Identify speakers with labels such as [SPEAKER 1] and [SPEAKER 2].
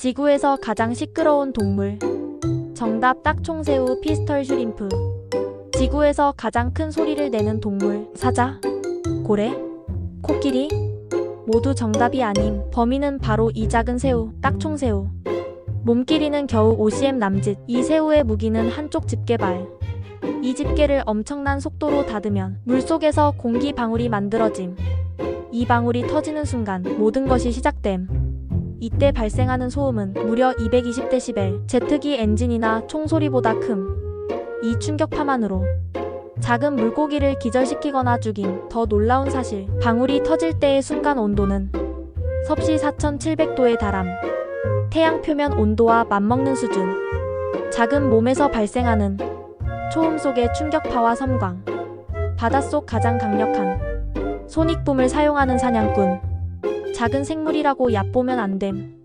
[SPEAKER 1] 지구에서 가장 시끄러운 동물. 정답 딱총새우 피스털 슈림프. 지구에서 가장 큰 소리를 내는 동물. 사자, 고래, 코끼리. 모두 정답이 아님. 범인은 바로 이 작은 새우, 딱총새우. 몸 길이는 겨우 50m 남짓. 이 새우의 무기는 한쪽 집게발. 이 집게를 엄청난 속도로 닫으면 물속에서 공기 방울이 만들어짐. 이 방울이 터지는 순간 모든 것이 시작됨. 이때 발생하는 소음은 무려 220데시벨, 제트기 엔진이나 총소리보다 큼. 이 충격파만으로 작은 물고기를 기절시키거나 죽임. 더 놀라운 사실, 방울이 터질 때의 순간 온도는 섭씨 4700도에 달함. 태양 표면 온도와 맞먹는 수준. 작은 몸에서 발생하는 초음 속의 충격파와 섬광. 바닷속 가장 강력한 소닉붐을 사용하는 사냥꾼. 작은 생물이라고 얕보면 안 됨.